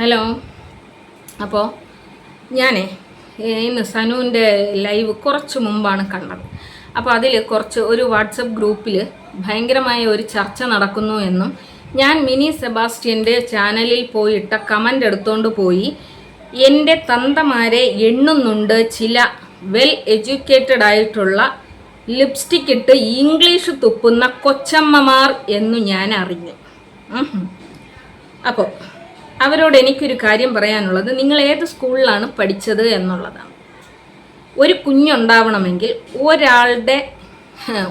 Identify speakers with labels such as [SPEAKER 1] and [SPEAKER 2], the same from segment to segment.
[SPEAKER 1] Hello. അപ്പോൾ ഞാനേ ഇന്ന് സനുവിന്റെ ലൈവ് കുറച്ച് മുമ്പാണ് കണ്ടത്. അപ്പോൾ അതിൽ കുറച്ച് ഒരു വാട്സപ്പ് ഗ്രൂപ്പിൽ ഭയങ്കരമായ ഒരു ചർച്ച നടക്കുന്നു എന്നും ഞാൻ മിനി സെബാസ്റ്റ്യന്റെ ചാനലിൽ പോയിട്ട കമന്റ് എടുത്തുകൊണ്ട് പോയി. എന്റെ തന്തമാരെ എണ്ണുന്നുണ്ട് ചില വെൽ എഡ്യൂക്കേറ്റഡ് ആയിട്ടുള്ള ലിപ്സ്റ്റിക് ഇട്ട് ഇംഗ്ലീഷ് തുപ്പുന്ന കൊച്ചമ്മമാർ എന്നു ഞാൻ അറിഞ്ഞു. അപ്പോൾ അവരോട് എനിക്കൊരു കാര്യം പറയാനുള്ളത്. നിങ്ങൾ ഏത് സ്കൂളിലാണ് പഠിച്ചത് എന്നുള്ളതാണ്. ഒരു കുഞ്ഞുണ്ടാവണമെങ്കിൽ ഒരാളുടെ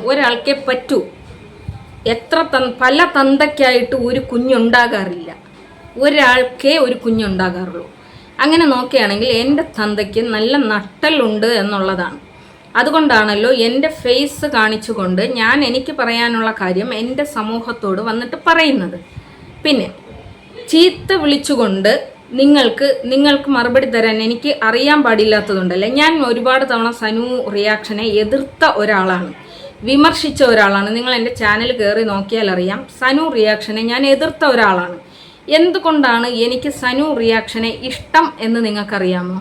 [SPEAKER 1] ഒരാൾക്കെ പറ്റൂ. എത്ര തൻ പല തന്തയ്ക്കായിട്ട് ഒരു കുഞ്ഞുണ്ടാകാറില്ല. ഒരാൾക്കേ ഒരു കുഞ്ഞുണ്ടാകാറുള്ളൂ. അങ്ങനെ നോക്കുകയാണെങ്കിൽ എന്റെ തന്തയ്ക്ക് നല്ല നട്ടലുണ്ട് എന്നുള്ളതാണ്. അതുകൊണ്ടാണല്ലോ എന്റെ ഫേസ് കാണിച്ചുകൊണ്ട് ഞാൻ എനിക്ക് പറയാനുള്ള കാര്യം എന്റെ സമൂഹത്തോട് വന്നിട്ട് പറയുന്നത്. പിന്നെ ചീത്ത വിളിച്ചുകൊണ്ട് നിങ്ങൾക്ക് നിങ്ങൾക്ക് മറുപടി തരാൻ എനിക്ക് അറിയാൻ പാടില്ലാത്തതുണ്ടല്ലേ? ഞാൻ ഒരുപാട് തവണ സനു റിയാക്ഷനെ എതിർത്ത ഒരാളാണ്. വിമർശിച്ച ഒരാളാണ്. നിങ്ങൾ എന്റെ ചാനൽ കയറി നോക്കിയാൽ അറിയാം സനു റിയാക്ഷനെ ഞാൻ എതിർത്ത ഒരാളാണ്. എന്തുകൊണ്ടാണ് എനിക്ക് സനു റിയാക്ഷനെ ഇഷ്ടം എന്ന് നിങ്ങൾക്കറിയാമോ?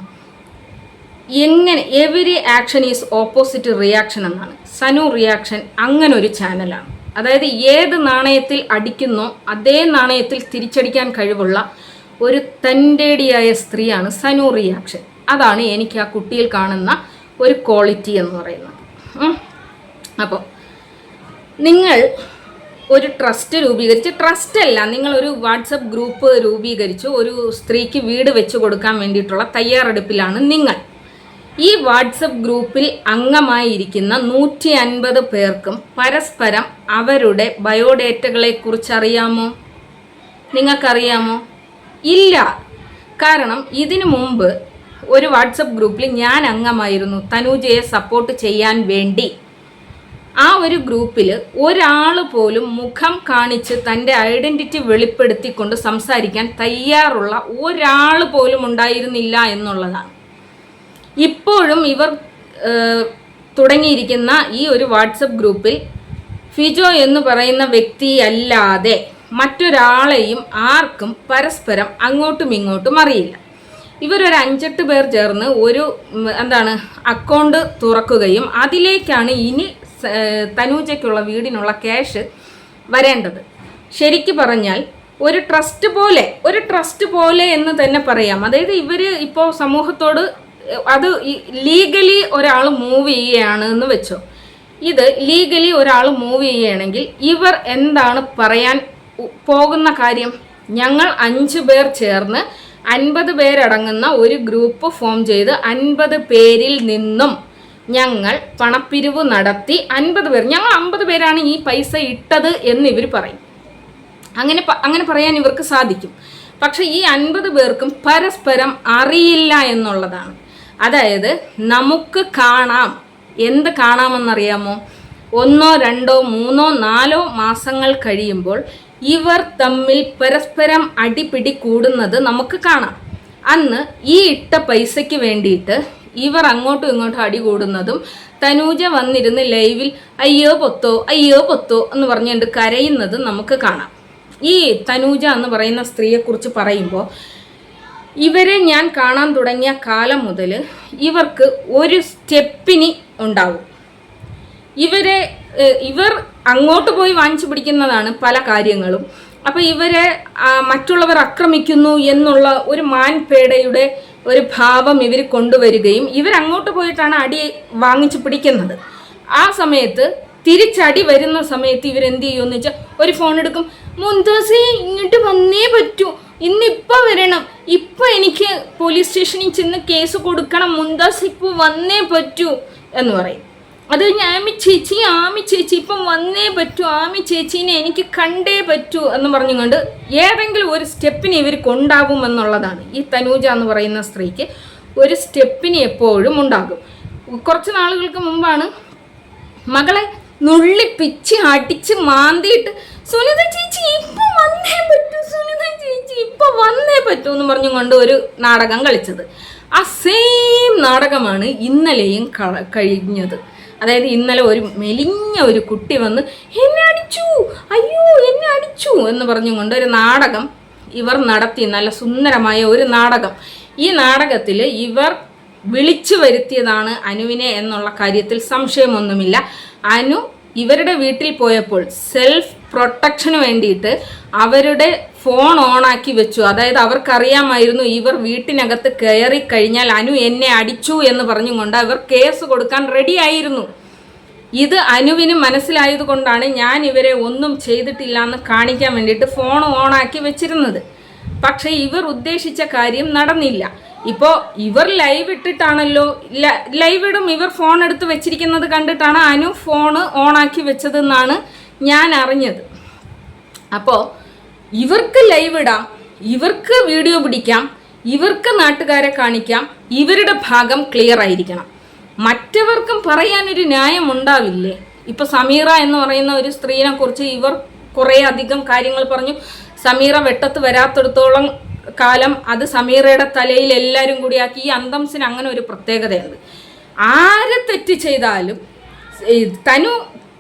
[SPEAKER 1] എങ്ങനെ every action is opposite reaction എന്നാണ്. സനു റിയാക്ഷൻ അങ്ങനെ ഒരു ചാനലാണ് അതായത് ഏത് നാണയത്തിൽ അടിക്കുന്നോ അതേ നാണയത്തിൽ തിരിച്ചടിക്കാൻ കഴിവുള്ള ഒരു തന്റെടിയായ സ്ത്രീയാണ് സനു റിയാക്ഷൻ അതാണ് എനിക്ക് ആ കുട്ടിയിൽ കാണുന്ന ഒരു ക്വാളിറ്റി എന്ന് പറയുന്നത്. അപ്പോൾ നിങ്ങൾ ഒരു ട്രസ്റ്റ് രൂപീകരിച്ച് ട്രസ്റ്റ് അല്ല നിങ്ങൾ ഒരു വാട്സപ്പ് ഗ്രൂപ്പ് രൂപീകരിച്ച് ഒരു സ്ത്രീക്ക് വീട് വെച്ച് കൊടുക്കാൻ വേണ്ടിയിട്ടുള്ള തയ്യാറെടുപ്പിലാണ് നിങ്ങൾ. ഈ വാട്സപ്പ് ഗ്രൂപ്പിൽ അംഗമായിരിക്കുന്ന നൂറ്റി അൻപത് പേർക്കും പരസ്പരം അവരുടെ ബയോഡേറ്റകളെ കുറിച്ചറിയാമോ നിങ്ങൾക്കറിയാമോ? ഇല്ല. കാരണം ഇതിനു മുമ്പ് ഒരു വാട്സപ്പ് ഗ്രൂപ്പിൽ ഞാൻ അംഗമായിരുന്നു. തനുജയെ സപ്പോർട്ട് ചെയ്യാൻ വേണ്ടി. ആ ഒരു ഗ്രൂപ്പിൽ ഒരാൾ പോലും മുഖം കാണിച്ച് തന്റെ ഐഡന്റിറ്റി വെളിപ്പെടുത്തിക്കൊണ്ട് സംസാരിക്കാൻ തയ്യാറുള്ള ഒരാൾ പോലും ഉണ്ടായിരുന്നില്ല എന്നുള്ളതാണ്. ഇപ്പോഴും ഇവർ തുടങ്ങിയിരിക്കുന്ന ഈ ഒരു വാട്സപ്പ് ഗ്രൂപ്പിൽ ഫിജോ എന്ന് പറയുന്ന വ്യക്തിയല്ലാതെ മറ്റൊരാളെയും ആർക്കും പരസ്പരം അങ്ങോട്ടും ഇങ്ങോട്ടും അറിയില്ല. ഇവരൊരു അഞ്ചെട്ട് പേർ ചേർന്ന് ഒരു എന്താണ് അക്കൗണ്ട് തുറക്കുകയും അതിലേക്കാണ് ഇനി തനൂജയ്ക്കുള്ള വീടിനുള്ള ക്യാഷ് വരേണ്ടത്. ശരിക്കു പറഞ്ഞാൽ ഒരു ട്രസ്റ്റ് പോലെ ഒരു ട്രസ്റ്റ് പോലെ എന്ന് തന്നെ പറയാം. അതായത് ഇവർ ഇപ്പോൾ സമൂഹത്തോട് അത് ലീഗലി ഒരാൾ മൂവ് ചെയ്യുകയാണ് എന്ന് വെച്ചോ. ഇത് ലീഗലി ഒരാൾ മൂവ് ചെയ്യുകയാണെങ്കിൽ ഇവർ എന്താണ് പറയാൻ പോകുന്ന കാര്യം? ഞങ്ങൾ അഞ്ച് പേർ ചേർന്ന് അൻപത് പേരടങ്ങുന്ന ഒരു ഗ്രൂപ്പ് ഫോം ചെയ്ത് അൻപത് പേരിൽ നിന്നും ഞങ്ങൾ പണപ്പിരിവ് നടത്തി അൻപത് പേർ ഞങ്ങൾ അമ്പത് പേരാണ് ഈ പൈസ ഇട്ടത് എന്ന് ഇവർ പറയും. അങ്ങനെ അങ്ങനെ പറയാൻ ഇവർക്ക് സാധിക്കും. പക്ഷേ ഈ അൻപത് പേർക്കും പരസ്പരം അറിയില്ല എന്നുള്ളതാണ്. അതായത് നമുക്ക് കാണാം. എന്ത് കാണാമെന്നറിയാമോ? ഒന്നോ രണ്ടോ മൂന്നോ നാലോ മാസങ്ങൾ കഴിയുമ്പോൾ ഇവർ തമ്മിൽ പരസ്പരം അടിപിടി കൂടുന്നത് നമുക്ക് കാണാം. അന്ന് ഈ ഇട്ട പൈസയ്ക്ക് വേണ്ടിയിട്ട് ഇവർ അങ്ങോട്ടും ഇങ്ങോട്ടും അടി കൂടുന്നതും തനൂജ വന്നിരുന്ന് ലൈവിൽ അയ്യോ പൊത്തോ അയ്യോ പൊത്തോ എന്ന് പറഞ്ഞുകൊണ്ട് കരയുന്നത് നമുക്ക് കാണാം. ഈ തനൂജ എന്ന് പറയുന്ന സ്ത്രീയെക്കുറിച്ച് പറയുമ്പോൾ ഇവരെ ഞാൻ കാണാൻ തുടങ്ങിയ കാലം മുതൽ ഇവർക്ക് ഒരു സ്റ്റെപ്പിനി ഉണ്ടാവും. ഇവരെ ഇവർ അങ്ങോട്ട് പോയി വാങ്ങിച്ചു പിടിക്കുന്നതാണ് പല കാര്യങ്ങളും. അപ്പോൾ ഇവരെ മറ്റുള്ളവർ ആക്രമിക്കുന്നു എന്നുള്ള ഒരു മാൻപേടയുടെ ഒരു ഭാവം ഇവർ കൊണ്ടുവരികയും ഇവർ അങ്ങോട്ട് പോയിട്ടാണ് അടി വാങ്ങിച്ചു പിടിക്കുന്നത്. ആ സമയത്ത് തിരിച്ചടി വരുന്ന സമയത്ത് ഇവരെന്ത് ചെയ്യുമെന്ന് വെച്ചാൽ ഒരു ഫോൺ എടുക്കും മുന്തോസേ ഇങ്ങോട്ട് വന്നേ പറ്റൂ. ഇന്നിപ്പോൾ വരണം. ഇപ്പൊ എനിക്ക് പോലീസ് സ്റ്റേഷനിൽ ചെന്ന് കേസ് കൊടുക്കണം. മുന്താസ് ഇപ്പോൾ വന്നേ പറ്റൂ എന്ന് പറയും. അത് കഴിഞ്ഞ് ആമി ചേച്ചി ആമി ചേച്ചി ഇപ്പം വന്നേ പറ്റൂ. ആമി ചേച്ചീനെ എനിക്ക് കണ്ടേ പറ്റൂ എന്ന് പറഞ്ഞുകൊണ്ട് ഏതെങ്കിലും ഒരു സ്റ്റെപ്പിന് ഇവർ കൊണ്ടാകും എന്നുള്ളതാണ്. ഈ തനൂജ എന്ന് പറയുന്ന സ്ത്രീക്ക് ഒരു സ്റ്റെപ്പിന് എപ്പോഴും ഉണ്ടാകും. കുറച്ച് നാളുകൾക്ക് മുമ്പാണ് മകളെ നുള്ളി പിച്ച് അടിച്ച് മാന്തിയിട്ട് സുനിത ചേച്ചി ഇപ്പൊ വന്നേ പറ്റൂ സുനിത ചേച്ചി ഇപ്പൊ വന്നേ പറ്റൂ എന്ന് പറഞ്ഞുകൊണ്ട് ഒരു നാടകം കളിച്ചത്. ആ സെയിം നാടകമാണ് ഇന്നലെയും കഴിഞ്ഞത്. അതായത് ഇന്നലെ ഒരു മെലിഞ്ഞ ഒരു കുട്ടി വന്ന് എന്നെ അടിച്ചു അയ്യോ എന്നെ അടിച്ചു എന്ന് പറഞ്ഞുകൊണ്ട് ഒരു നാടകം ഇവർ നടത്തി നല്ല സുന്ദരമായ ഒരു നാടകം. ഈ നാടകത്തിൽ ഇവർ വിളിച്ചു വരുത്തിയതാണ് അനുവിനെ എന്നുള്ള കാര്യത്തിൽ സംശയമൊന്നുമില്ല. അനു ഇവരുടെ വീട്ടിൽ പോയപ്പോൾ സെൽഫ് പ്രൊട്ടക്ഷന് വേണ്ടിയിട്ട് അവരുടെ ഫോൺ ഓണാക്കി വെച്ചു. അതായത് അവർക്കറിയാമായിരുന്നു ഇവർ വീട്ടിനകത്ത് കയറി കഴിഞ്ഞാൽ അനു എന്നെ അടിച്ചു എന്ന് പറഞ്ഞുകൊണ്ട് അവർ കേസ് കൊടുക്കാൻ റെഡി ആയിരുന്നു. ഇത് അനുവിന് മനസ്സിലായതുകൊണ്ടാണ് ഞാൻ ഇവരെ ഒന്നും ചെയ്തിട്ടില്ല എന്ന് കാണിക്കാൻ വേണ്ടിയിട്ട് ഫോൺ ഓണാക്കി വെച്ചിരുന്നത്. പക്ഷേ ഇവർ ഉദ്ദേശിച്ച കാര്യം നടന്നില്ല. ഇപ്പോൾ ഇവർ ലൈവ് ഇട്ടിട്ടാണല്ലോ ലൈവ് ഇടും. ഇവർ ഫോൺ എടുത്ത് വെച്ചിരിക്കുന്നത് കണ്ടിട്ടാണ് അനു ഫോണ് ഓണാക്കി വെച്ചതെന്നാണ് ഞാൻ അറിഞ്ഞത്. അപ്പോൾ ഇവർക്ക് ലൈവ് ഇടാം ഇവർക്ക് വീഡിയോ പിടിക്കാം ഇവർക്ക് നാട്ടുകാരെ കാണിക്കാം ഇവരുടെ ഭാഗം ക്ലിയർ ആയിരിക്കണം. മറ്റവർക്കും പറയാനൊരു ന്യായം ഉണ്ടാവില്ലേ? ഇപ്പൊ സമീറ എന്ന് പറയുന്ന ഒരു സ്ത്രീനെ കുറിച്ച് ഇവർ കുറേ അധികം കാര്യങ്ങൾ പറഞ്ഞു. സമീറ വെട്ടത്ത് വരാത്തിടത്തോളം കാലം അത് സമീറയുടെ തലയിൽ എല്ലാവരും കൂടിയാക്കി ഈ അന്തംസിന് അങ്ങനെ ഒരു പ്രത്യേകതയുണ്ട്. ആരെ തെറ്റ് ചെയ്താലും തനു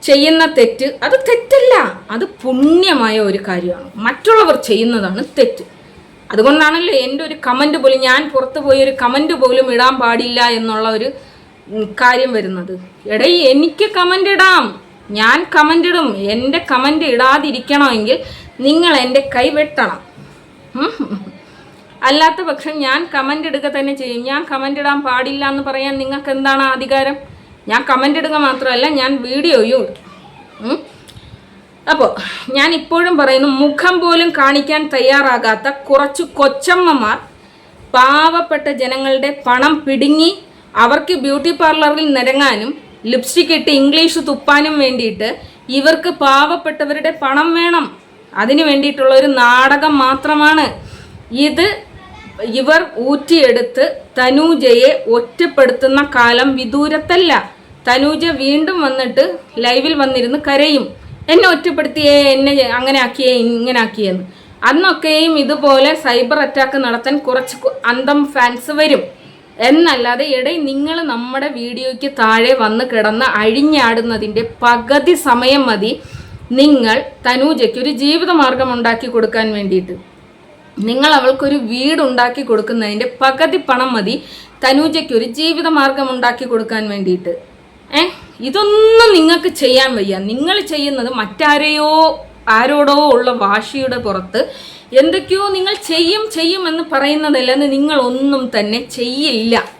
[SPEAKER 1] ചെയ്യുന്ന തെറ്റ് അത് തെറ്റല്ല. അത് പുണ്യമായ ഒരു കാര്യമാണ്. മറ്റുള്ളവർ ചെയ്യുന്നതാണ് തെറ്റ്. അതുകൊണ്ടാണല്ലോ എന്റെ ഒരു കമന്റ് പോലും ഞാൻ പുറത്തു പോയി ഒരു കമന്റ് പോലും ഇടാൻ പാടില്ല എന്നുള്ള ഒരു കാര്യം വരുന്നത്. എടൈ എനിക്ക് കമന്റ് ഇടാം. ഞാൻ കമന്റ് ഇടും. എന്റെ കമന്റ് ഇടാതിരിക്കണമെങ്കിൽ നിങ്ങൾ എന്റെ കൈ വെട്ടണം. അല്ലാത്ത പക്ഷം ഞാൻ കമന്റ് ഇടുക തന്നെ ചെയ്യും. ഞാൻ കമന്റ് ഇടാൻ പാടില്ല എന്ന് പറയാൻ നിങ്ങൾക്ക് എന്താണ് അധികാരം? ഞാൻ കമന്റ് ഇടുക മാത്രമല്ല ഞാൻ വീഡിയോയും ഇടും. അപ്പോൾ ഞാൻ ഇപ്പോഴും പറയുന്നു മുഖം പോലും കാണിക്കാൻ തയ്യാറാകാത്ത കുറച്ച് കൊച്ചമ്മമാർ പാവപ്പെട്ട ജനങ്ങളുടെ പണം പിടുങ്ങി അവർക്ക് ബ്യൂട്ടി പാർലറിൽ നിരങ്ങാനും ലിപ്സ്റ്റിക് ഇട്ട് ഇംഗ്ലീഷ് തുപ്പാനും വേണ്ടിയിട്ട് ഇവർക്ക് പാവപ്പെട്ടവരുടെ പണം വേണം. അതിനു വേണ്ടിയിട്ടുള്ള ഒരു നാടകം മാത്രമാണ്. ഇത് ഇവർ ഊറ്റിയെടുത്ത് തനൂജയെ ഒറ്റപ്പെടുത്തുന്ന കാലം വിദൂരത്തല്ല. തനൂജ വീണ്ടും വന്നിട്ട് ലൈവിൽ വന്നിരുന്ന് കരയും. എന്നെ ഒറ്റപ്പെടുത്തിയേ എന്നെ അങ്ങനെ ആക്കിയേ ഇങ്ങനെ ആക്കിയെന്ന് അന്നൊക്കെയും ഇതുപോലെ സൈബർ അറ്റാക്ക് നടത്താൻ കുറച്ച് അന്തം ഫാൻസ് വരും. എന്നല്ലാതെ ഇടയിൽ നിങ്ങൾ നമ്മുടെ വീഡിയോയ്ക്ക് താഴെ വന്ന് കിടന്ന് അഴിഞ്ഞാടുന്നതിന്റെ പകുതി സമയം മതി. നിങ്ങൾ തനൂജയ്ക്ക് ഒരു ജീവിതമാർഗം ഉണ്ടാക്കി കൊടുക്കാൻ വേണ്ടിയിട്ട്. നിങ്ങൾ അവൾക്കൊരു വീട് ഉണ്ടാക്കി കൊടുക്കുന്നതിന്റെ പകുതി പണം മതി. തനൂജയ്ക്ക് ഒരു ജീവിതമാർഗം ഉണ്ടാക്കി കൊടുക്കാൻ വേണ്ടിയിട്ട്. ഏ? ഇതൊന്നും നിങ്ങൾക്ക് ചെയ്യാൻ വയ്യ. നിങ്ങൾ ചെയ്യുന്നത് മറ്റാരെയോ ആരോടോ ഉള്ള വാശിയുടെ പുറത്ത് എന്തൊക്കെയോ നിങ്ങൾ ചെയ്യും ചെയ്യും എന്ന് പറയുന്നതല്ലെന്ന് നിങ്ങൾ ഒന്നും തന്നെ ചെയ്യില്ല.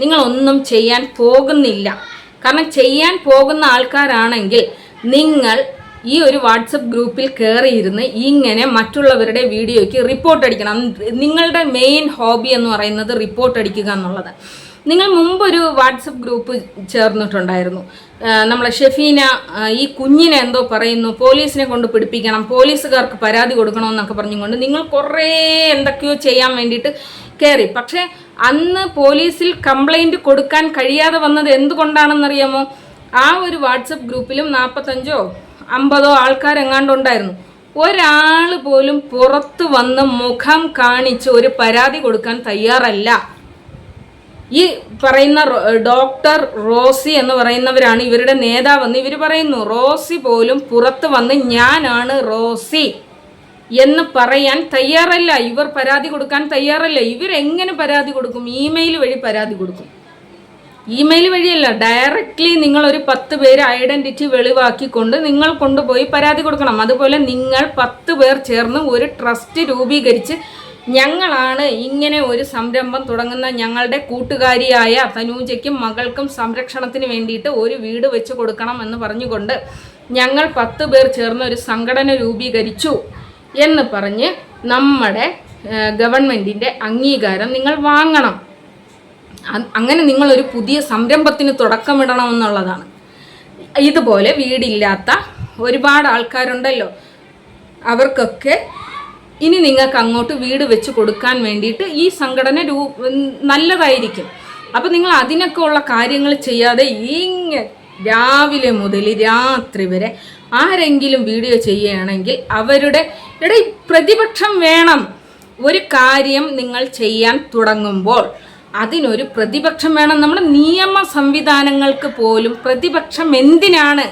[SPEAKER 1] നിങ്ങളൊന്നും ചെയ്യാൻ പോകുന്നില്ല. കാരണം ചെയ്യാൻ പോകുന്ന ആൾക്കാരാണെങ്കിൽ നിങ്ങൾ ഈ ഒരു വാട്സപ്പ് ഗ്രൂപ്പിൽ കയറിയിരുന്ന് ഇങ്ങനെ മറ്റുള്ളവരുടെ വീഡിയോയ്ക്ക് റിപ്പോർട്ട് അടിക്കണം. നിങ്ങളുടെ മെയിൻ ഹോബി എന്ന് പറയുന്നത് റിപ്പോർട്ട് അടിക്കുക എന്നുള്ളത്. നിങ്ങൾ ഒരു വാട്സപ്പ് ഗ്രൂപ്പ് ചേർന്നിട്ടുണ്ടായിരുന്നു. നമ്മളെ ഷെഫീന ഈ കുഞ്ഞിനെ എന്തോ പറയുന്നു പോലീസിനെ കൊണ്ട് പിടിപ്പിക്കണം പോലീസുകാർക്ക് പരാതി കൊടുക്കണമെന്നൊക്കെ പറഞ്ഞുകൊണ്ട് നിങ്ങൾ കുറേ എന്തൊക്കെയോ ചെയ്യാൻ വേണ്ടിയിട്ട് കയറി പക്ഷേ അന്ന് പോലീസിൽ കംപ്ലൈന്റ് കൊടുക്കാൻ കഴിയാതെ വന്നത് എന്തുകൊണ്ടാണെന്നറിയാമോ? ആ ഒരു വാട്സപ്പ് ഗ്രൂപ്പിലും നാൽപ്പത്തഞ്ചോ അമ്പതോ ആൾക്കാരെങ്ങാണ്ടുണ്ടായിരുന്നു. ഒരാൾ പോലും പുറത്തു വന്ന് മുഖം കാണിച്ച് ഒരു പരാതി കൊടുക്കാൻ തയ്യാറല്ല. ഈ പറയുന്ന ഡോക്ടർ റോസി എന്ന് പറയുന്നവരാണ് ഇവരുടെ നേതാവെന്ന് ഇവർ പറയുന്നു. റോസി പോലും പുറത്ത് വന്ന് ഞാനാണ് റോസി എന്ന് പറയാൻ തയ്യാറല്ല. ഇവർ പരാതി കൊടുക്കാൻ തയ്യാറല്ല. ഇവരെങ്ങനെ പരാതി കൊടുക്കും? ഇമെയിൽ വഴി പരാതി കൊടുക്കും. ഇമെയിൽ വഴിയല്ല ഡയറക്റ്റ്ലി നിങ്ങൾ ഒരു പത്ത് പേര് ഐഡന്റിറ്റി വെളിവാക്കിക്കൊണ്ട് നിങ്ങൾ കൊണ്ടുപോയി പരാതി കൊടുക്കണം. അതുപോലെ നിങ്ങൾ പത്ത് പേർ ചേർന്ന് ഒരു ട്രസ്റ്റ് രൂപീകരിച്ച് ഞങ്ങളാണ് ഇങ്ങനെ ഒരു സംരംഭം തുടങ്ങുന്ന ഞങ്ങളുടെ കൂട്ടുകാരിയായ തനൂജയ്ക്കും മകൾക്കും സംരക്ഷണത്തിന് വേണ്ടിയിട്ട് ഒരു വീട് വെച്ച് കൊടുക്കണം എന്ന് പറഞ്ഞുകൊണ്ട് ഞങ്ങൾ പത്ത് പേർ ചേർന്ന് ഒരു സംഘടന രൂപീകരിച്ചു എന്ന് പറഞ്ഞ് നമ്മുടെ ഗവൺമെന്റിന്റെ അംഗീകാരം നിങ്ങൾ വാങ്ങണം. അങ്ങനെ നിങ്ങളൊരു പുതിയ സംരംഭത്തിന് തുടക്കമിടണമെന്നുള്ളതാണ്. ഇതുപോലെ വീടില്ലാത്ത ഒരുപാട് ആൾക്കാരുണ്ടല്ലോ. അവർക്കൊക്കെ ഇനി നിങ്ങൾക്ക് അങ്ങോട്ട് വീട് വെച്ച് കൊടുക്കാൻ വേണ്ടിയിട്ട് ഈ സംഘടന രൂ നല്ലതായിരിക്കും. അപ്പം നിങ്ങൾ അതിനൊക്കെ ഉള്ള കാര്യങ്ങൾ ചെയ്യാതെ ഇങ്ങനെ രാവിലെ മുതൽ രാത്രി വരെ ആരെങ്കിലും വീഡിയോ ചെയ്യുകയാണെങ്കിൽ അവരുടെ ഇടയിൽ പ്രതിപക്ഷം വേണം ഒരു കാര്യം നിങ്ങൾ ചെയ്യാൻ തുടങ്ങുമ്പോൾ. അതിനൊരു പ്രതിപക്ഷം വേണം. നമ്മുടെ നിയമ സംവിധാനങ്ങൾക്ക് പോലും പ്രതിപക്ഷം എന്തിനാണ്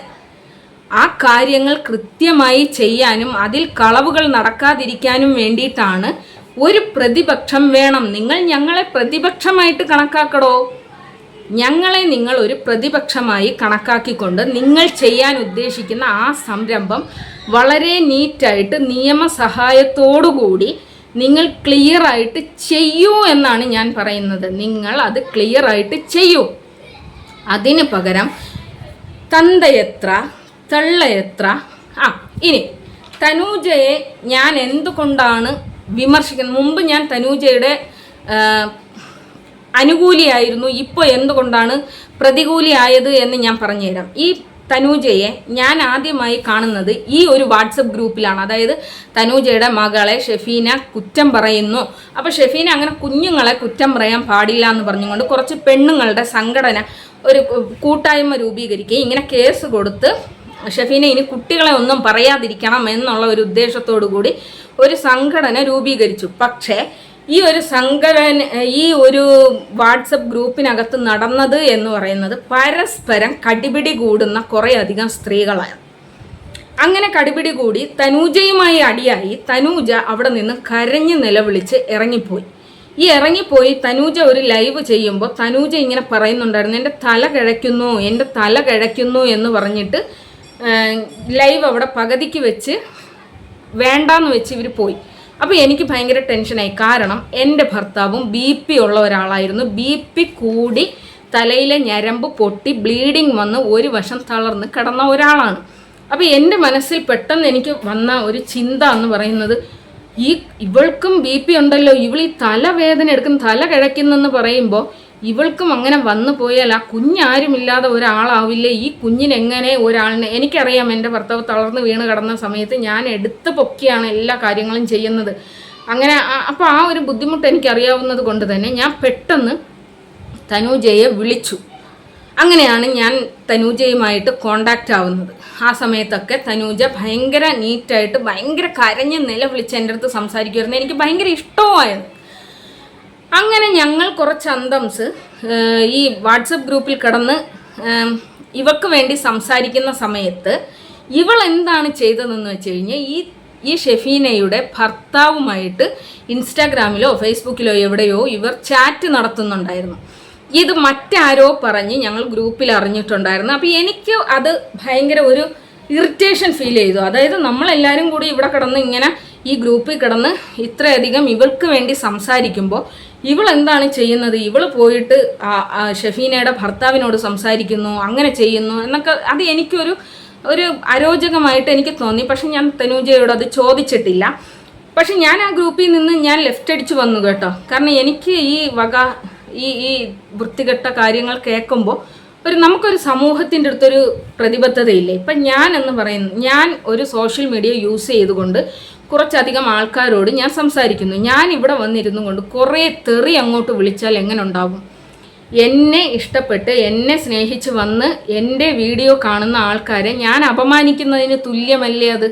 [SPEAKER 1] ആ കാര്യങ്ങൾ കൃത്യമായി ചെയ്യാനും അതിൽ കളവുകൾ നടക്കാതിരിക്കാനും വേണ്ടിയിട്ടാണ് ഒരു പ്രതിപക്ഷം വേണം. നിങ്ങൾ ഞങ്ങളെ പ്രതിപക്ഷമായിട്ട് കണക്കാക്കടോ? ഞങ്ങളെ നിങ്ങൾ ഒരു പ്രതിപക്ഷമായി കണക്കാക്കിക്കൊണ്ട് നിങ്ങൾ ചെയ്യാൻ ഉദ്ദേശിക്കുന്ന ആ സംരംഭം വളരെ നീറ്റായിട്ട് നിയമസഹായത്തോടുകൂടി നിങ്ങൾ ക്ലിയർ ആയിട്ട് ചെയ്യൂ എന്നാണ് ഞാൻ പറയുന്നത്. നിങ്ങൾ അത് ക്ലിയർ ആയിട്ട് ചെയ്യൂ. അതിന് പകരം തന്തയെത്ര തള്ളയെത്ര ആ ഇനി തനൂജയെ ഞാൻ എന്തുകൊണ്ടാണ് വിമർശിക്കുന്നത്? മുമ്പ് ഞാൻ തനൂജയുടെ അനുകൂലിയായിരുന്നു. ഇപ്പോൾ എന്തുകൊണ്ടാണ് പ്രതികൂലിയായത് എന്ന് ഞാൻ പറഞ്ഞുതരാം. ഈ തനൂജയെ ഞാൻ ആദ്യമായി കാണുന്നത് ഈ ഒരു വാട്സപ്പ് ഗ്രൂപ്പിലാണ്. അതായത് തനൂജയുടെ മകളെ ഷെഫീന കുറ്റം പറയുന്നു. അപ്പോൾ ഷെഫീന അങ്ങനെ കുഞ്ഞുങ്ങളെ കുറ്റം പറയാൻ പാടില്ല എന്ന് പറഞ്ഞുകൊണ്ട് കുറച്ച് പെണ്ണുങ്ങളുടെ സംഘടന ഒരു കൂട്ടായ്മ രൂപീകരിക്കുകയും ഇങ്ങനെ കേസ് കൊടുത്ത് ഷെഫീന ഇനി കുട്ടികളെ ഒന്നും പറയാതിരിക്കണം എന്നുള്ള ഒരു ഉദ്ദേശത്തോടു കൂടി ഒരു സംഘടന രൂപീകരിച്ചു. പക്ഷേ ഈ ഒരു സംഘടന ഈ ഒരു വാട്സപ്പ് ഗ്രൂപ്പിനകത്ത് നടന്നത് എന്ന് പറയുന്നത് പരസ്പരം കടിപിടി കൂടുന്ന കുറേയധികം സ്ത്രീകളാണ്. അങ്ങനെ കടിപിടി കൂടി തനൂജയുമായി അടിയായി തനൂജ അവിടെ നിന്ന് കരഞ്ഞ് നിലവിളിച്ച് ഇറങ്ങിപ്പോയി. ഈ ഇറങ്ങിപ്പോയി തനൂജ ഒരു ലൈവ് ചെയ്യുമ്പോൾ തനൂജ ഇങ്ങനെ പറയുന്നുണ്ടായിരുന്നു എന്റെ തല കിഴയ്ക്കുന്നു എന്റെ തല കിഴയ്ക്കുന്നു എന്ന് പറഞ്ഞിട്ട് ലൈവ് അവിടെ പകുതിക്ക് വെച്ച് വേണ്ടാന്ന് വെച്ച് ഇവർ പോയി. അപ്പോൾ എനിക്ക് ഭയങ്കര ടെൻഷനായി. കാരണം എന്റെ ഭർത്താവും ബി പി ഉള്ള ഒരാളായിരുന്നു. ബി പി കൂടി തലയിലെ ഞരമ്പ് പൊട്ടി ബ്ലീഡിങ് വന്ന് ഒരു വശം തളർന്ന് കിടന്ന ഒരാളാണ്. അപ്പോൾ എന്റെ മനസ്സിൽ പെട്ടെന്ന് എനിക്ക് വന്ന ഒരു ചിന്ത എന്ന് പറയുന്നത് ഈ ഇവൾക്കും ബി പി ഉണ്ടല്ലോ. ഇവൾ ഈ തലവേദന എടുക്കുന്ന തല കിഴക്കുന്നെന്ന് പറയുമ്പോൾ ഇവൾക്കും അങ്ങനെ വന്നു പോയാൽ ആ കുഞ്ഞാരുമില്ലാതെ ഒരാളാവില്ലേ? ഈ കുഞ്ഞിനെങ്ങനെ ഒരാളിനെ എനിക്കറിയാം എന്റെ ഭർത്താവ് തളർന്നു വീണ് കിടന്ന സമയത്ത് ഞാൻ എടുത്ത് പൊക്കിയാണ് എല്ലാ കാര്യങ്ങളും ചെയ്യുന്നത്. അങ്ങനെ അപ്പോൾ ആ ഒരു ബുദ്ധിമുട്ട് എനിക്കറിയാവുന്നത് കൊണ്ട് തന്നെ ഞാൻ പെട്ടെന്ന് തനൂജയെ വിളിച്ചു. അങ്ങനെയാണ് ഞാൻ തനൂജയുമായിട്ട് കോണ്ടാക്റ്റ് ആവുന്നത്. ആ സമയത്തൊക്കെ തനൂജ ഭയങ്കര നീറ്റായിട്ട് ഭയങ്കര കരഞ്ഞ് നില വിളിച്ച് എന്റെ അടുത്ത് സംസാരിക്കുമായിരുന്നു എനിക്ക് ഭയങ്കര ഇഷ്ടമായിരുന്നു. അങ്ങനെ ഞങ്ങൾ കുറച്ച് അന്തംസ് ഈ വാട്സപ്പ് ഗ്രൂപ്പിൽ കിടന്ന് ഇവക്ക് വേണ്ടി സംസാരിക്കുന്ന സമയത്ത് ഇവൾ എന്താണ് ചെയ്തതെന്ന് വെച്ച് കഴിഞ്ഞാൽ ഈ ഈ ഷെഫീനയുടെ ഭർത്താവുമായിട്ട് ഇൻസ്റ്റാഗ്രാമിലോ ഫേസ്ബുക്കിലോ എവിടെയോ ഇവർ ചാറ്റ് നടത്തുന്നുണ്ടായിരുന്നു. ഇത് മറ്റാരോ പറഞ്ഞ് ഞങ്ങൾ ഗ്രൂപ്പിൽ അറിഞ്ഞിട്ടുണ്ടായിരുന്നു. അപ്പോൾ എനിക്ക് അത് ഭയങ്കര ഒരു ഇറിറ്റേഷൻ ഫീൽ ചെയ്തു. അതായത് നമ്മളെല്ലാവരും കൂടി ഇവിടെ കിടന്ന് ഇങ്ങനെ ഈ ഗ്രൂപ്പിൽ കിടന്ന് ഇത്രയധികം ഇവൾക്ക് വേണ്ടി സംസാരിക്കുമ്പോൾ ഇവൾ എന്താണ് ചെയ്യുന്നത്? ഇവൾ പോയിട്ട് ഷെഫീനയുടെ ഭർത്താവിനോട് സംസാരിക്കുന്നു അങ്ങനെ ചെയ്യുന്നു എന്നൊക്കെ അത് എനിക്കൊരു ഒരു അരോചകമായിട്ട് എനിക്ക് തോന്നി. പക്ഷെ ഞാൻ തനൂജയോട് അത് ചോദിച്ചിട്ടില്ല. പക്ഷെ ഞാൻ ആ ഗ്രൂപ്പിൽ നിന്ന് ഞാൻ ലെഫ്റ്റ് അടിച്ച് വന്നു കേട്ടോ. കാരണം എനിക്ക് ഈ വക ഈ ഈ വൃത്തികെട്ട കാര്യങ്ങൾ കേൾക്കുമ്പോൾ ഒരു നമുക്കൊരു സമൂഹത്തിന്റെ അടുത്തൊരു പ്രതിബദ്ധതയില്ലേ? ഇപ്പം ഞാൻ എന്ന് പറയുന്നു ഞാൻ ഒരു സോഷ്യൽ മീഡിയ യൂസ് ചെയ്തുകൊണ്ട് കുറച്ചധികം ആൾക്കാരോട് ഞാൻ സംസാരിക്കുന്നു. ഞാൻ ഇവിടെ വന്നിരുന്നു കൊണ്ട് കുറേ തെറി അങ്ങോട്ട് വിളിച്ചാൽ എങ്ങനെ ഉണ്ടാവും? എന്നെ ഇഷ്ടപ്പെട്ട് എന്നെ സ്നേഹിച്ച് വന്ന് എന്റെ വീഡിയോ കാണുന്ന ആൾക്കാരെ ഞാൻ അപമാനിക്കുന്നതിന് തുല്യമല്ലേ അത്?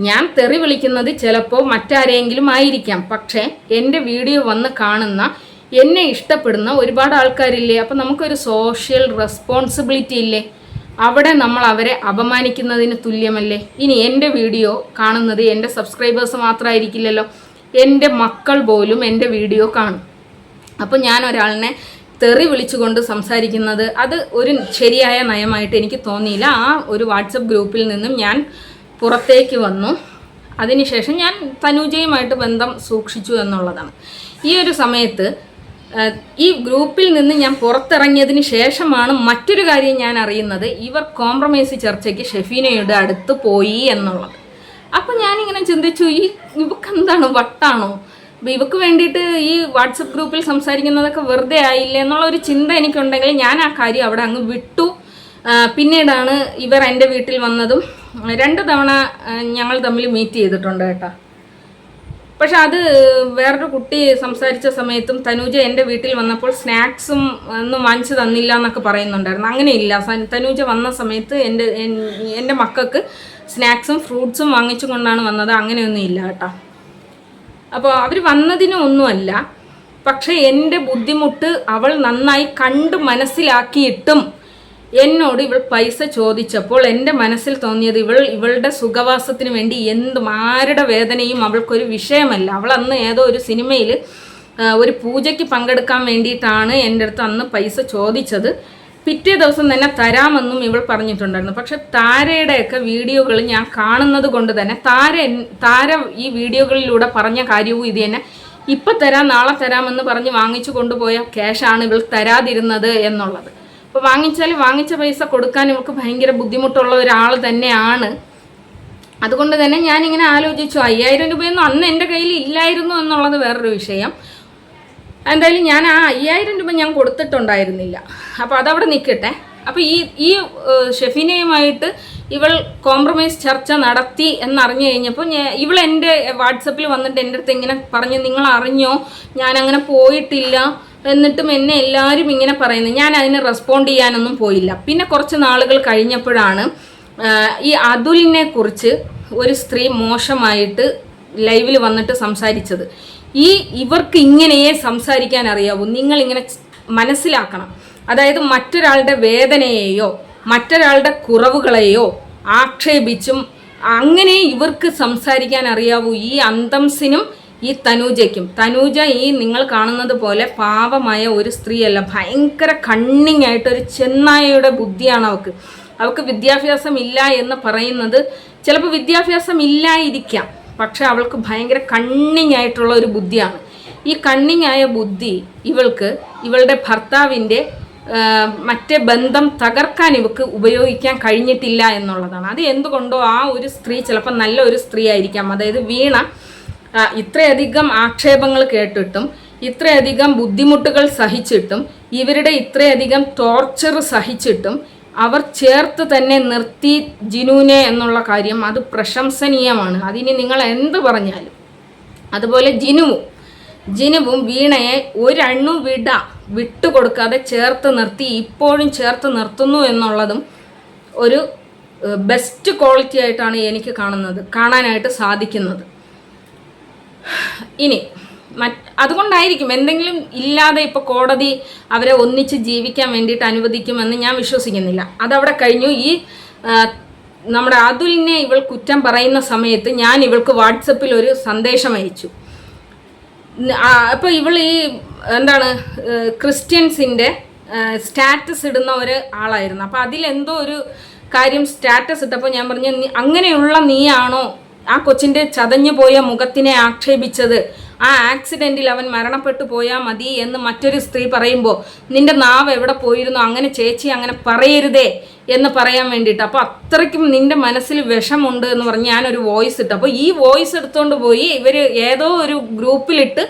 [SPEAKER 1] ഞാൻ തെറി വിളിക്കുന്നത് ചിലപ്പോൾ മറ്റാരെങ്കിലും ആയിരിക്കാം. പക്ഷേ എന്റെ വീഡിയോ വന്ന് കാണുന്ന എന്നെ ഇഷ്ടപ്പെടുന്ന ഒരുപാട് ആൾക്കാരില്ലേ? അപ്പം നമുക്കൊരു സോഷ്യൽ റെസ്പോൺസിബിലിറ്റി ഇല്ലേ? അവിടെ നമ്മൾ അവരെ അപമാനിക്കുന്നതിന് തുല്യമല്ലേ? ഇനി എന്റെ വീഡിയോ കാണുന്നത് എന്റെ സബ്സ്ക്രൈബേഴ്സ് മാത്രമായിരിക്കില്ലല്ലോ എന്റെ മക്കൾ പോലും എന്റെ വീഡിയോ കാണും. അപ്പോൾ ഞാൻ ഒരാളിനെ തെറി വിളിച്ചുകൊണ്ട് സംസാരിക്കുന്നത് അത് ഒരു ശരിയായ നയമായിട്ട് എനിക്ക് തോന്നിയില്ല. ആ ഒരു വാട്സപ്പ് ഗ്രൂപ്പിൽ നിന്നും ഞാൻ പുറത്തേക്ക് വന്നു. അതിനുശേഷം ഞാൻ തനൂജയുമായിട്ട് ബന്ധം സൂക്ഷിച്ചു എന്നുള്ളതാണ്. ഈ ഒരു സമയത്ത് ഈ ഗ്രൂപ്പിൽ നിന്ന് ഞാൻ പുറത്തിറങ്ങിയതിന് ശേഷമാണ് മറ്റൊരു കാര്യം ഞാൻ അറിയുന്നത്. ഇവർ കോംപ്രമൈസ് ചർച്ചയ്ക്ക് ഷെഫീനയുടെ അടുത്ത് പോയി എന്നുള്ളത്. അപ്പം ഞാനിങ്ങനെ ചിന്തിച്ചു ഈ ഇവക്ക് എന്താണ് വട്ടാണോ ഇവക്ക് വേണ്ടിയിട്ട് ഈ വാട്സപ്പ് ഗ്രൂപ്പിൽ സംസാരിക്കുന്നതൊക്കെ വെറുതെ ആയില്ല എന്നുള്ള ഒരു ചിന്ത എനിക്കുണ്ടെങ്കിൽ ഞാൻ ആ കാര്യം അവിടെ അങ്ങ് വിട്ടു. പിന്നീടാണ് ഇവർ എന്റെ വീട്ടിൽ വന്നതും. രണ്ട് തവണ ഞങ്ങൾ തമ്മിൽ മീറ്റ് ചെയ്തിട്ടുണ്ട് കേട്ടോ. പക്ഷെ അത് വേറൊരു കുട്ടി സംസാരിച്ച സമയത്തും തനൂജ എന്റെ വീട്ടിൽ വന്നപ്പോൾ സ്നാക്സും ഒന്നും വാങ്ങിച്ചു തന്നില്ല എന്നൊക്കെ പറയുന്നുണ്ടായിരുന്നു. അങ്ങനെയില്ല. തനൂജ വന്ന സമയത്ത് എന്റെ എന്റെ മക്കൾക്ക് സ്നാക്സും ഫ്രൂട്ട്സും വാങ്ങിച്ചു കൊണ്ടാണ് വന്നത്. അങ്ങനെയൊന്നും ഇല്ല കേട്ടോ. അപ്പോൾ അവർ വന്നതിന് ഒന്നുമല്ല. പക്ഷേ എന്റെ ബുദ്ധിമുട്ട് അവൾ നന്നായി കണ്ട് മനസ്സിലാക്കിയിട്ടും എന്നോട് ഇവൾ പൈസ ചോദിച്ചപ്പോൾ എന്റെ മനസ്സിൽ തോന്നിയത് ഇവൾ ഇവളുടെ സുഖവാസത്തിന് വേണ്ടി എന്തും ആരുടെ വേദനയും അവൾക്കൊരു വിഷയമല്ല. അവൾ അന്ന് ഏതോ ഒരു സിനിമയിൽ ഒരു പൂജയ്ക്ക് പങ്കെടുക്കാൻ വേണ്ടിയിട്ടാണ് എന്റെ അടുത്ത് അന്ന് പൈസ ചോദിച്ചത്. പിറ്റേ ദിവസം തന്നെ തരാമെന്നും ഇവൾ പറഞ്ഞിട്ടുണ്ടായിരുന്നു. പക്ഷെ താരയുടെയൊക്കെ വീഡിയോകൾ ഞാൻ കാണുന്നത് കൊണ്ട് തന്നെ താര താര ഈ വീഡിയോകളിലൂടെ പറഞ്ഞ കാര്യവും ഇത് തന്നെ. ഇപ്പം തരാം നാളെ തരാമെന്ന് പറഞ്ഞ് വാങ്ങിച്ചു കൊണ്ടുപോയ ക്യാഷാണ് ഇവൾ തരാതിരുന്നത് എന്നുള്ളത്. അപ്പോൾ വാങ്ങിച്ചാൽ വാങ്ങിച്ച പൈസ കൊടുക്കാൻ ഇവൾക്ക് ഭയങ്കര ബുദ്ധിമുട്ടുള്ള ഒരാൾ തന്നെയാണ്. അതുകൊണ്ട് തന്നെ ഞാനിങ്ങനെ ആലോചിച്ചു അയ്യായിരം രൂപയൊന്നും അന്ന് എന്റെ കയ്യിൽ ഇല്ലായിരുന്നു എന്നുള്ളത് വേറൊരു വിഷയം. എന്തായാലും ഞാൻ ആ അയ്യായിരം രൂപ ഞാൻ കൊടുത്തിട്ടുണ്ടായിരുന്നില്ല. അപ്പോൾ അതവിടെ നിൽക്കട്ടെ. അപ്പോൾ ഈ ഈ ഷെഫീനയുമായിട്ട് ഇവൾ കോംപ്രമൈസ് ചർച്ച നടത്തി എന്നറിഞ്ഞു കഴിഞ്ഞപ്പോൾ ഞാൻ ഇവൾ എന്റെ വാട്സപ്പിൽ വന്നിട്ട് എന്റെ അടുത്ത് ഇങ്ങനെ പറഞ്ഞു നിങ്ങൾ അറിഞ്ഞോ ഞാൻ അങ്ങനെ പോയിട്ടില്ല. എന്നിട്ടും എന്നെ എല്ലാവരും ഇങ്ങനെ പറയുന്നു. ഞാൻ അതിന് റെസ്പോണ്ട് ചെയ്യാനൊന്നും പോയില്ല. പിന്നെ കുറച്ച് നാളുകൾ കഴിഞ്ഞപ്പോഴാണ് ഈ അതുലിനെ കുറിച്ച് ഒരു സ്ത്രീ മോശമായിട്ട് ലൈവിൽ വന്നിട്ട് സംസാരിച്ചത്. ഈ ഇവർക്ക് ഇങ്ങനെയേ സംസാരിക്കാൻ അറിയാവൂ. നിങ്ങളിങ്ങനെ മനസ്സിലാക്കണം. അതായത് മറ്റൊരാളുടെ വേദനയെയോ മറ്റൊരാളുടെ കുറവുകളെയോ ആക്ഷേപിച്ചും അങ്ങനെ ഇവർക്ക് സംസാരിക്കാൻ അറിയാവൂ. ഈ അന്തംസിനും ഈ തനൂജയ്ക്കും. തനൂജ ഈ നിങ്ങൾ കാണുന്നത് പോലെ പാവമായ ഒരു സ്ത്രീയല്ല. ഭയങ്കര കണ്ണിങ് ആയിട്ട് ഒരു ചെന്നായയുടെ ബുദ്ധിയാണ് അവൾക്ക് അവൾക്ക് വിദ്യാഭ്യാസം ഇല്ല എന്ന് പറയുന്നത് ചിലപ്പോൾ വിദ്യാഭ്യാസം ഇല്ലായിരിക്കാം. പക്ഷെ അവൾക്ക് ഭയങ്കര കണ്ണിങ് ആയിട്ടുള്ള ഒരു ബുദ്ധിയാണ്. ഈ കണ്ണിങ് ആയ ബുദ്ധി ഇവൾക്ക് ഇവളുടെ ഭർത്താവിന്റെ മറ്റേ ബന്ധം തകർക്കാൻ ഇവക്ക് ഉപയോഗിക്കാൻ കഴിഞ്ഞിട്ടില്ല എന്നുള്ളതാണ്. അത് എന്തുകൊണ്ടോ ആ ഒരു സ്ത്രീ ചിലപ്പോൾ നല്ല ഒരു സ്ത്രീ ആയിരിക്കാം. അതായത് വീണ ഇത്രയധികം ആക്ഷേപങ്ങൾ കേട്ടിട്ടും ഇത്രയധികം ബുദ്ധിമുട്ടുകൾ സഹിച്ചിട്ടും ഇവരുടെ ഇത്രയധികം ടോർച്ചർ സഹിച്ചിട്ടും അവർ ചേർത്ത് തന്നെ നിർത്തി ജിനുവിനെ എന്നുള്ള കാര്യം അത് പ്രശംസനീയമാണ്. അതിന് നിങ്ങൾ എന്ത് പറഞ്ഞാലും. അതുപോലെ ജിനുവും ജിനുവും വീണയെ ഒരണ്ണു വിട വിട്ടുകൊടുക്കാതെ ചേർത്ത് നിർത്തി ഇപ്പോഴും ചേർത്ത് നിർത്തുന്നു എന്നുള്ളതും ഒരു ബെസ്റ്റ് ക്വാളിറ്റി ആയിട്ടാണ് എനിക്ക് കാണുന്നത് കാണാനായിട്ട് സാധിക്കുന്നത്. ഇനി അതുകൊണ്ടായിരിക്കും എന്തെങ്കിലും ഇല്ലാതെ ഇപ്പോൾ കോടതി അവരെ ഒന്നിച്ച് ജീവിക്കാൻ വേണ്ടിയിട്ട് അനുവദിക്കുമെന്ന് ഞാൻ വിശ്വസിക്കുന്നില്ല. അതവിടെ കഴിഞ്ഞു. ഈ നമ്മുടെ അതുലിനെ ഇവൾ കുറ്റം പറയുന്ന സമയത്ത് ഞാൻ ഇവൾക്ക് വാട്സപ്പിൽ ഒരു സന്ദേശം അയച്ചു. അപ്പോൾ ഇവൾ ഈ എന്താണ് ക്രിസ്ത്യൻസിന്റെ സ്റ്റാറ്റസ് ഇടുന്ന ഒരു ആളായിരുന്നു. അപ്പോൾ അതിലെന്തോ ഒരു കാര്യം സ്റ്റാറ്റസ് ഇട്ടപ്പോൾ ഞാൻ പറഞ്ഞു "നീ- അങ്ങനെയുള്ള നീയാണോ ആ കൊച്ചിന്റെ ചതഞ്ഞു പോയ മുഖത്തിനെ ആക്ഷേപിച്ചത്? ആ ആക്സിഡന്റിൽ അവൻ മരണപ്പെട്ടു പോയാൽ മതി എന്ന് മറ്റൊരു സ്ത്രീ പറയുമ്പോൾ നിന്റെ നാവ് എവിടെ പോയിരുന്നു? അങ്ങനെ ചേച്ചി അങ്ങനെ പറയരുതേ എന്ന് പറയാൻ വേണ്ടിയിട്ട്. അപ്പോൾ അത്രയ്ക്കും നിന്റെ മനസ്സിൽ വിഷമുണ്ട് എന്ന് പറഞ്ഞ് ഞാനൊരു വോയിസ് ഇട്ടു. അപ്പോൾ ഈ വോയിസ് എടുത്തുകൊണ്ട് പോയി ഇവർ ഏതോ ഒരു ഗ്രൂപ്പിലിട്ട്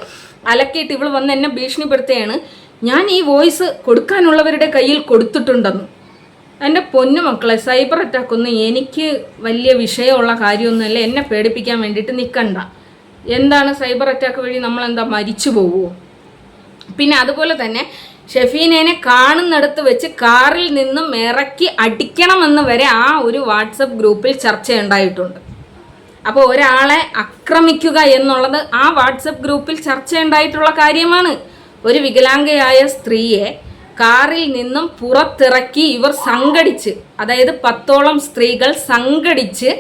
[SPEAKER 1] അലക്കിയിട്ട് ഇവൾ വന്ന് എന്നെ ഭീഷണിപ്പെടുത്തുകയാണ്. ഞാൻ ഈ വോയിസ് കൊടുക്കാനുള്ളവരുടെ കയ്യിൽ കൊടുത്തിട്ടുണ്ടെന്ന്. എന്റെ പൊന്നു മക്കളെ സൈബർ അറ്റാക്കൊന്നും എനിക്ക് വലിയ വിഷയമുള്ള കാര്യമൊന്നുമല്ല. എന്നെ പേടിപ്പിക്കാൻ വേണ്ടിയിട്ട് നിൽക്കണ്ട എന്താണ് സൈബർ അറ്റാക്ക് വഴി നമ്മൾ എന്താ മരിച്ചു പോവുമോ പിന്നെ അതുപോലെ തന്നെ ഷെഫീനേനെ കാണുന്നിടത്ത് വെച്ച് കാറിൽ നിന്നും ഇറക്കി അടിക്കണമെന്ന് വരെ ആ ഒരു വാട്സപ്പ് ഗ്രൂപ്പിൽ ചർച്ചയുണ്ടായിട്ടുണ്ട്. അപ്പോൾ ഒരാളെ ആക്രമിക്കുക എന്നുള്ളത് ആ വാട്സപ്പ് ഗ്രൂപ്പിൽ ചർച്ചയുണ്ടായിട്ടുള്ള കാര്യമാണ്. ഒരു വികലാംഗയായ സ്ത്രീയെ കാറിൽ നിന്നും പുറത്തിറക്കി ഇവർ സംഘടിച്ച് അതായത് പത്തോളം സ്ത്രീകൾ സംഘടിച്ച്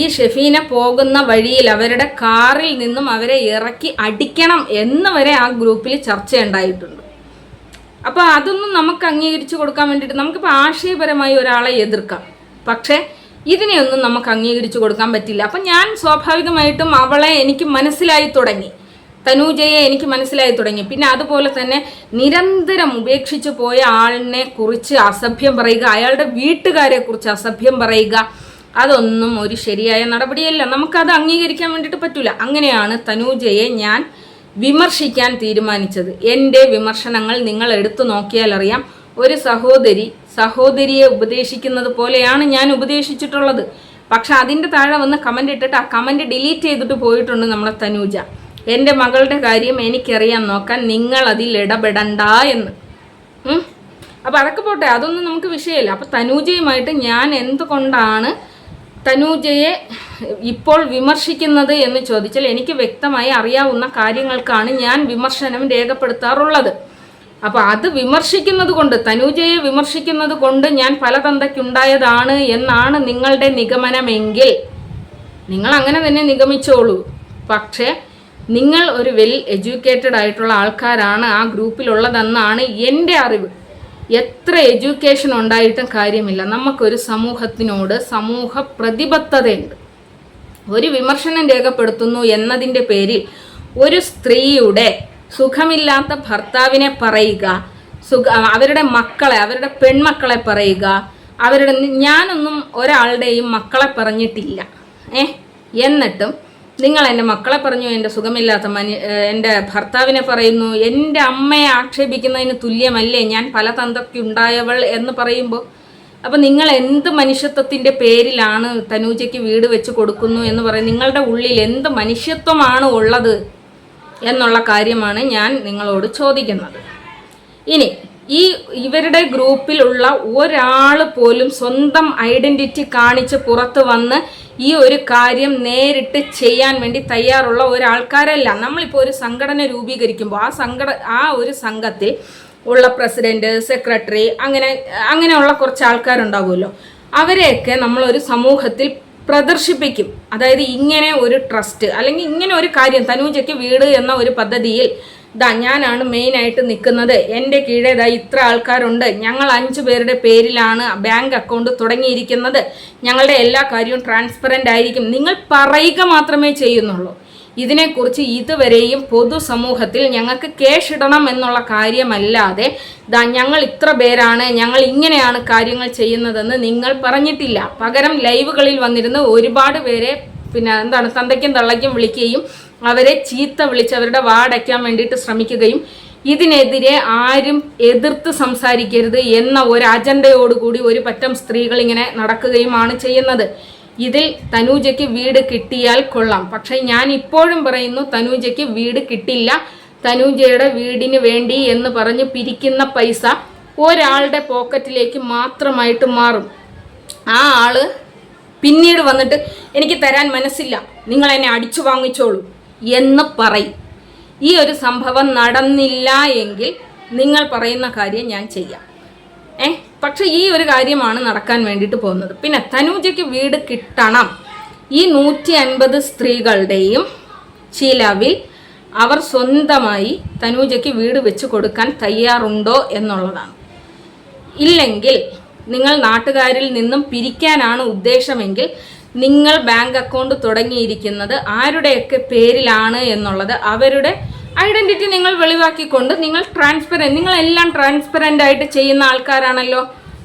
[SPEAKER 1] ഈ ഷെഫീന പോകുന്ന വഴിയിൽ അവരുടെ കാറിൽ നിന്നും അവരെ ഇറക്കി അടിക്കണം എന്ന് വരെ ആ ഗ്രൂപ്പിൽ ചർച്ചയുണ്ടായിട്ടുണ്ട്. അപ്പോൾ അതൊന്നും നമുക്ക് അംഗീകരിച്ചു കൊടുക്കാൻ വേണ്ടിയിട്ട് നമുക്കിപ്പോൾ ആശയപരമായി ഒരാളെ എതിർക്കാം. പക്ഷേ ഇതിനെയൊന്നും നമുക്ക് അംഗീകരിച്ചു കൊടുക്കാൻ പറ്റില്ല. അപ്പം ഞാൻ സ്വാഭാവികമായിട്ടും അവളെ എനിക്ക് മനസ്സിലായി തുടങ്ങി. തനൂജയെ എനിക്ക് മനസ്സിലായി തുടങ്ങി. പിന്നെ അതുപോലെ തന്നെ നിരന്തരം ഉപേക്ഷിച്ചു പോയ ആളിനെ കുറിച്ച് അസഭ്യം പറയുക അയാളുടെ വീട്ടുകാരെ കുറിച്ച് അസഭ്യം പറയുക അതൊന്നും ഒരു ശരിയായ നടപടിയല്ല. നമുക്കത് അംഗീകരിക്കാൻ വേണ്ടിയിട്ട് പറ്റൂല. അങ്ങനെയാണ് തനൂജയെ ഞാൻ വിമർശിക്കാൻ തീരുമാനിച്ചത്. എന്റെ വിമർശനങ്ങൾ നിങ്ങൾ എടുത്തു നോക്കിയാൽ അറിയാം. ഒരു സഹോദരി സഹോദരിയെ ഉപദേശിക്കുന്നത് പോലെയാണ് ഞാൻ ഉപദേശിച്ചിട്ടുള്ളത്. പക്ഷെ അതിന്റെ താഴെ വന്ന് കമന്റ് ഇട്ടിട്ട് ആ കമന്റ് ഡിലീറ്റ് ചെയ്തിട്ട് പോയിട്ടുണ്ട് നമ്മുടെ തനൂജ. എന്റെ മകളുടെ കാര്യം എനിക്കറിയാൻ നോക്കാൻ നിങ്ങൾ അതിൽ ഇടപെടണ്ട എന്ന്. അപ്പം അതൊക്കെ പോട്ടെ. അതൊന്നും നമുക്ക് വിഷയമില്ല. അപ്പം തനൂജയുമായിട്ട് ഞാൻ എന്തുകൊണ്ടാണ് തനൂജയെ ഇപ്പോൾ വിമർശിക്കുന്നത് എന്ന് ചോദിച്ചാൽ എനിക്ക് വ്യക്തമായി അറിയാവുന്ന കാര്യങ്ങൾക്കാണ് ഞാൻ വിമർശനം രേഖപ്പെടുത്താറുള്ളത്. അപ്പോൾ അത് വിമർശിക്കുന്നത് കൊണ്ട് തനൂജയെ വിമർശിക്കുന്നത് കൊണ്ട് ഞാൻ പല തന്തയ്ക്കുണ്ടായതാണ് എന്നാണ് നിങ്ങളുടെ നിഗമനമെങ്കിൽ. നിങ്ങൾ അങ്ങനെ തന്നെ നിഗമിച്ചോളൂ. പക്ഷേ നിങ്ങൾ ഒരു വെൽ എഡ്യൂക്കേറ്റഡ് ആയിട്ടുള്ള ആൾക്കാരാണ് ആ ഗ്രൂപ്പിലുള്ളതെന്നാണ് എന്റെ അറിവ്. എത്ര എഡ്യൂക്കേഷൻ ഉണ്ടായിട്ടും കാര്യമില്ല. നമുക്കൊരു സമൂഹത്തിനോട് സമൂഹ പ്രതിബദ്ധതയുണ്ട്. ഒരു വിമർശനം രേഖപ്പെടുത്തുന്നു എന്നതിന്റെ പേരിൽ ഒരു സ്ത്രീയുടെ സുഖമില്ലാത്ത ഭർത്താവിനെ പറയുക സുഖ അവരുടെ മക്കളെ അവരുടെ പെൺമക്കളെ പറയുക അവരുടെ ഞാനൊന്നും ഒരാളുടെയും മക്കളെ പറഞ്ഞിട്ടില്ല. ഏ? എന്നിട്ടും നിങ്ങൾ എന്റെ മക്കളെ പറഞ്ഞു എന്റെ സുഖമില്ലാത്ത മനു എന്റെ ഭർത്താവിനെ പറയുന്നു എന്റെ അമ്മയെ ആക്ഷേപിക്കുന്നതിന് തുല്യമല്ലേ ഞാൻ പല തന്തയ്ക്കുണ്ടായവൾ എന്ന് പറയുമ്പോൾ അപ്പം നിങ്ങൾ എന്ത് മനുഷ്യത്വത്തിന്റെ പേരിലാണ് തനൂജയ്ക്ക് വീട് വെച്ച് കൊടുക്കുന്നു എന്ന് പറയും നിങ്ങളുടെ ഉള്ളിൽ എന്ത് മനുഷ്യത്വമാണ് ഉള്ളത് എന്നുള്ള കാര്യമാണ് ഞാൻ നിങ്ങളോട് ചോദിക്കുന്നത്. ഇനി ഈ ഇവരുടെ ഗ്രൂപ്പിലുള്ള ഒരാൾ പോലും സ്വന്തം ഐഡന്റിറ്റി കാണിച്ച് പുറത്ത് വന്ന് ഈ ഒരു കാര്യം നേരിട്ട് ചെയ്യാൻ വേണ്ടി തയ്യാറുള്ള ഒരാൾക്കാരല്ല. നമ്മളിപ്പോൾ ഒരു സംഘടന രൂപീകരിക്കുമ്പോൾ ആ സംഘട ആ ഒരു സംഘത്തിൽ ഉള്ള പ്രസിഡന്റ് സെക്രട്ടറി അങ്ങനെ അങ്ങനെയുള്ള കുറച്ച് ആൾക്കാരുണ്ടാവുമല്ലോ. അവരെയൊക്കെ നമ്മളൊരു സമൂഹത്തിൽ പ്രദർശിപ്പിക്കും. അതായത് ഇങ്ങനെ ഒരു ട്രസ്റ്റ് അല്ലെങ്കിൽ ഇങ്ങനെ ഒരു കാര്യം തനൂജയ്ക്ക് വീട് എന്ന ഒരു പദ്ധതിയിൽ ദാ ഞാനാണ് മെയിനായിട്ട് നിൽക്കുന്നത്. എന്റെ കീഴേ ദാ ഇത്ര ആൾക്കാരുണ്ട്. ഞങ്ങൾ അഞ്ച് പേരുടെ പേരിലാണ് ബാങ്ക് അക്കൗണ്ട് തുടങ്ങിയിരിക്കുന്നത്. ഞങ്ങളുടെ എല്ലാ കാര്യവും ട്രാൻസ്പെറന്റ് ആയിരിക്കും. നിങ്ങൾ പറയുക മാത്രമേ ചെയ്യുന്നുള്ളൂ. ഇതിനെക്കുറിച്ച് ഇതുവരെയും പൊതുസമൂഹത്തിൽ ഞങ്ങൾക്ക് കേഷ് ഇടണം എന്നുള്ള കാര്യമല്ലാതെ ദാ ഞങ്ങൾ ഇത്ര പേരാണ് ഞങ്ങൾ ഇങ്ങനെയാണ് കാര്യങ്ങൾ ചെയ്യുന്നതെന്ന് നിങ്ങൾ പറഞ്ഞിട്ടില്ല. പകരം ലൈവുകളിൽ വന്നിരുന്ന് ഒരുപാട് പേരെ പിന്നെ എന്താണ് തന്തയ്ക്കും തള്ളയ്ക്കും വിളിക്കുകയും അവരെ ചീത്ത വിളിച്ച് അവരുടെ വാടയ്ക്കാൻ വേണ്ടിയിട്ട് ശ്രമിക്കുകയും ഇതിനെതിരെ ആരും എതിർത്ത് സംസാരിക്കരുത് എന്ന ഒരു അജണ്ടയോടുകൂടി ഒരു പറ്റം സ്ത്രീകൾ ഇങ്ങനെ നടക്കുകയുമാണ് ചെയ്യുന്നത്. ഇതിൽ തനൂജയ്ക്ക് വീട് കിട്ടിയാൽ കൊള്ളാം. പക്ഷെ ഞാൻ ഇപ്പോഴും പറയുന്നു തനൂജയ്ക്ക് വീട് കിട്ടില്ല. തനൂജയുടെ വീടിന് വേണ്ടി എന്ന് പറഞ്ഞ് പിരിക്കുന്ന പൈസ ഒരാളുടെ പോക്കറ്റിലേക്ക് മാത്രമായിട്ട് മാറും. ആ ആൾ പിന്നീട് വന്നിട്ട് എനിക്ക് തരാൻ മനസ്സില്ല. നിങ്ങൾ എന്നെ അടിച്ചു വാങ്ങിച്ചോളൂ. എന്ന് പറയും. ഈ ഒരു സംഭവം നടന്നില്ല എങ്കിൽ നിങ്ങൾ പറയുന്ന കാര്യം ഞാൻ ചെയ്യാം. ഏ? പക്ഷെ ഈ ഒരു കാര്യമാണ് നടക്കാൻ വേണ്ടിയിട്ട് പോകുന്നത്. പിന്നെ തനൂജയ്ക്ക് വീട് കിട്ടണം. ഈ നൂറ്റി അൻപത് സ്ത്രീകളുടെയും ചിലവിൽ അവർ സ്വന്തമായി തനൂജയ്ക്ക് വീട് വെച്ച് കൊടുക്കാൻ തയ്യാറുണ്ടോ എന്നുള്ളതാണ്. ഇല്ലെങ്കിൽ നിങ്ങൾ നാട്ടുകാരിൽ നിന്നും പിരിക്കാനാണ് ഉദ്ദേശമെങ്കിൽ നിങ്ങൾ ബാങ്ക് അക്കൗണ്ട് തുടങ്ങിയിരിക്കുന്നത് ആരുടെയൊക്കെ പേരിലാണ് എന്നുള്ളത് അവരുടെ ഐഡന്റിറ്റി നിങ്ങൾ വെളിവാക്കിക്കൊണ്ട് നിങ്ങൾ ട്രാൻസ്പെറന്റ് നിങ്ങളെല്ലാം ട്രാൻസ്പെറന്റ് ആയിട്ട് ചെയ്യുന്ന ആൾക്കാരാണല്ലോ.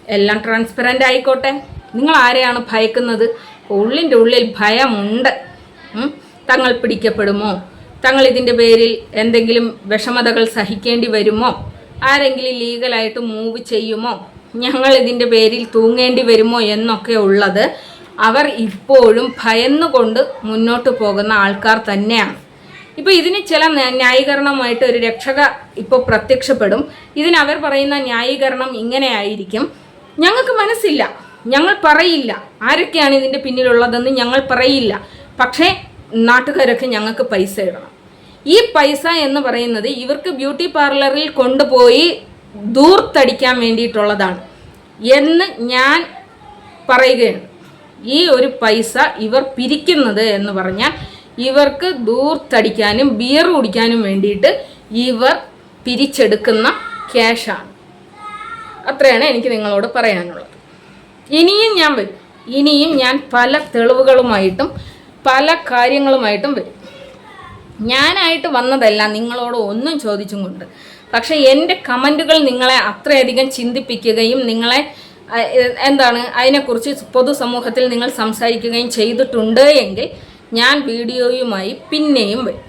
[SPEAKER 1] എല്ലാം ട്രാൻസ്പെറന്റ് ആയിക്കോട്ടെ. നിങ്ങൾ ആരെയാണ് ഭയക്കുന്നത്? ഉള്ളിന്റെ ഉള്ളിൽ ഭയമുണ്ട്. തങ്ങൾ പിടിക്കപ്പെടുമോ? തങ്ങൾ ഇതിന്റെ പേരിൽ എന്തെങ്കിലും വിഷമതകൾ സഹിക്കേണ്ടി വരുമോ? ആരെങ്കിലും ലീഗലായിട്ട് മൂവ് ചെയ്യുമോ? ഞങ്ങൾ ഇതിന്റെ പേരിൽ തൂങ്ങേണ്ടി വരുമോ എന്നൊക്കെ ഉള്ളത് അവർ ഇപ്പോഴും ഭയന്നുകൊണ്ട് മുന്നോട്ട് പോകുന്ന ആൾക്കാർ തന്നെയാണ്. ഇപ്പോൾ ഇതിന് ചില ന്യാ- ന്യായീകരണമായിട്ട് ഒരു രക്ഷക ഇപ്പോൾ പ്രത്യക്ഷപ്പെടും. ഇതിന് അവർ പറയുന്ന ന്യായീകരണം ഇങ്ങനെയായിരിക്കും. ഞങ്ങൾക്ക് മനസ്സില്ല. ഞങ്ങൾ പറയില്ല. ആരൊക്കെയാണ് ഇതിന്റെ പിന്നിലുള്ളതെന്ന് ഞങ്ങൾ പറയില്ല. പക്ഷേ നാട്ടുകാരൊക്കെ ഞങ്ങൾക്ക് പൈസ ഇടണം. ഈ പൈസ എന്ന് പറയുന്നത് ഇവർക്ക് ബ്യൂട്ടി പാർലറിൽ കൊണ്ടുപോയി ദൂർത്തടിക്കാൻ വേണ്ടിയിട്ടുള്ളതാണ് എന്ന് ഞാൻ പറയുകയാണ്. ഈ ഒരു പൈസ ഇവർ പിരിക്കുന്നത് എന്ന് പറഞ്ഞാൽ ഇവർക്ക് ദൂർത്തടിക്കാനും ബിയർ കുടിക്കാനും വേണ്ടിയിട്ട് ഇവർ പിരിച്ചെടുക്കുന്ന ക്യാഷാണ് അത്രയാണ് എനിക്ക് നിങ്ങളോട് പറയാനുള്ളത്. ഇനിയും ഞാൻ വരും. ഇനിയും ഞാൻ പല തെളിവുകളുമായിട്ടും പല കാര്യങ്ങളുമായിട്ടും വരും. ഞാനായിട്ട് വന്നതല്ല നിങ്ങളോട് ഒന്നും ചോദിച്ചും കൊണ്ട്. പക്ഷേ എന്റെ കമന്റുകൾ നിങ്ങളെ അത്രയധികം ചിന്തിപ്പിക്കുകയും നിങ്ങളെ എന്താണ് അതിനെക്കുറിച്ച് പൊതുസമൂഹത്തിൽ നിങ്ങൾ സംസാരിക്കുകയും ചെയ്തിട്ടുണ്ട് എങ്കിൽ ഞാൻ വീഡിയോയുമായി പിന്നെയും വരും.